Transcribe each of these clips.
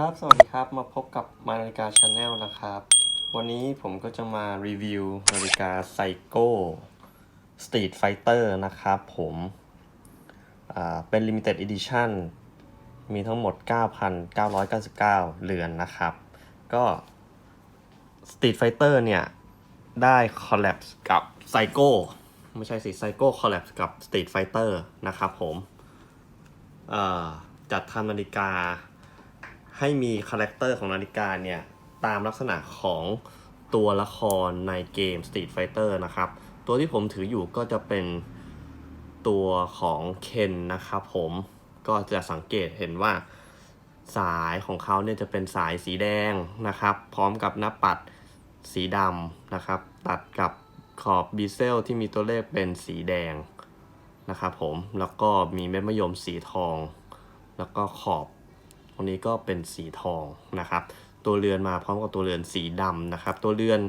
ครับ สวัสดีครับ มาพบกับมานาฬิกาชาแนลนะครับ วันนี้ผมก็จะมารีวิวนาฬิกาไซโก้สตรีทไฟเตอร์นะครับผมเป็น Limited Edition มีทั้งหมด 9,999เรือนนะครับ ก็ Street Fighter เนี่ย ได้คอล l ล b กับไซโก้ไม่ใช่สิไซโก้คอล l ล b กับ Street Fighter นะครับผมจัดทำนาฬิกา ให้มีคาแรคเตอร์ของนาฬิกาเนี่ย ตามลักษณะของตัวละครในเกม Street Fighter นะครับ ตัวที่ผมถืออยู่ก็จะเป็นตัวของเคนนะครับผมก็จะสังเกตเห็นว่าสายของเขาเนี่ยจะเป็นสายสีแดงนะครับ พร้อมกับหน้าปัดสีดำนะครับ ตัดกับขอบบีเซลที่มีตัวเลขเป็นสีแดงนะครับผมแล้วก็มีเม็ดมะยมสีทอง แล้วก็ขอบ ตรงนี้ก็เป็นสีทองนะครับ ตัวเรือนมาพร้อมกับตัวเรือนสีดำนะครับ ตัวเรือน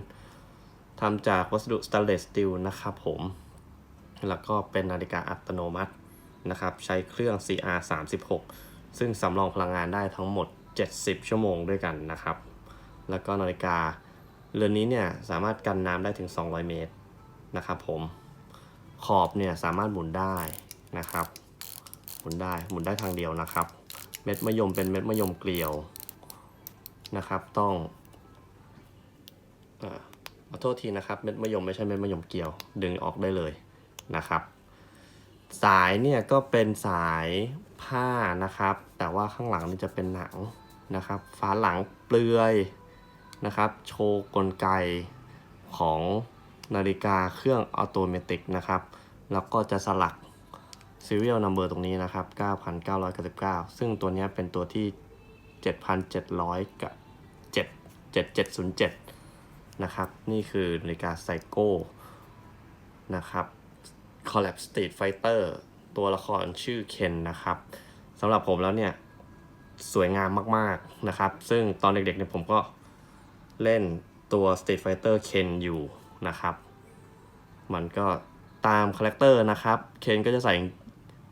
ทำจากวัสดุสแตนเลสสตีลนะครับผม แล้วก็เป็นนาฬิกาอัตโนมัตินะครับ ใช้เครื่อง CR 36ซึ่งสำรองพลังงานได้ทั้งหมด 70 ชั่วโมงด้วยกันนะครับ แล้วก็นาฬิกาเรือนนี้เนี่ยสามารถกันน้ำได้ถึง 200 เมตรนะครับผม ขอบเนี่ยสามารถหมุนได้นะครับ หมุนได้ หมุนได้ทางเดียวนะครับ เม็ดมะยมเป็นเม็ดมะยมเกลียวนะครับ ต้องอขอโทษทีนะครับ เม็ดมะยมไม่ใช่เม็ดมะยมเกลียว ดึงออกได้เลยนะครับ สายเนี่ยก็เป็นสายผ้านะครับ แต่ว่าข้างหลังนี่จะเป็นหนังนะครับ ฝาหลังเปลือยนะครับ โชว์กลไกของนาฬิกาเครื่องออโตเมตินะครับ แล้วก็จะสลัก serial number ตรงนี้นะครับ 9,999 ซึ่งตัวนี้เป็นตัวที่ 7,700 กับ7 7707 นะครับ นี่คือนาฬิกาไซโก้นะครับ Collab Street Fighter ตัวละครชื่อเคนนะครับสำหรับผมแล้วเนี่ย สวยงามมากๆนะครับ ซึ่งตอนเด็กๆเนี่ยผมก็เล่นตัว Street Fighter เคนอยู่นะครับ มันก็ตามคาแรคเตอร์นะครับ เคนก็จะใส่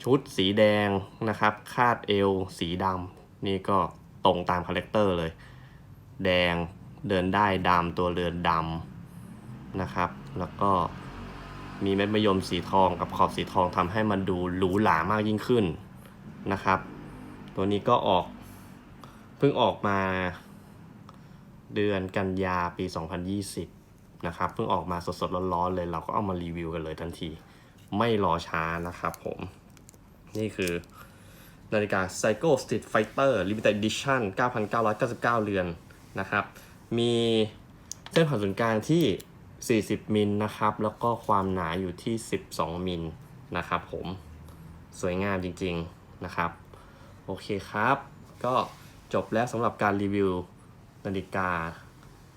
ชุดสีแดงนะครับ คาดเอวสีดำนี่ก็ตรงตามคาแรคเตอร์เลย แดงเดินได้ดำตัวเรือนดำนะครับ แล้วก็มีเม็ดมะยมสีทองกับขอบสีทองทำให้มันดูหรูหรามากยิ่งขึ้นนะครับ ตัวนี้ก็ออกเพิ่งออกมาเดือนกันยาปี 2020 นะครับ เพิ่งออกมาสดๆร้อนๆเลยเราก็เอามารีวิวกันเลยทันที ไม่รอช้านะครับผม นี่คือนาฬิกา Psycho Street Fighter Limited Edition 9,999 เรือนนะครับ มีเส้นผ่านศูนย์กลางที่ 40 มิลนะครับ แล้วก็ความหนาอยู่ที่ 12 มิลนะครับผมสวยงามจริงๆนะครับ โอเคครับ ก็จบแล้วสำหรับการรีวิวนาฬิกา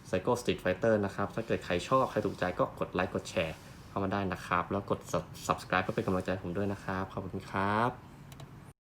Psycho Street Fighter นะครับ ถ้าเกิดใครชอบ ใครถูกใจก็กดไลค์กดแชร์ เข้ามาได้นะครับ แล้วกด subscribe เพื่อเป็นกำลังใจผมด้วยนะครับ ขอบคุณครับ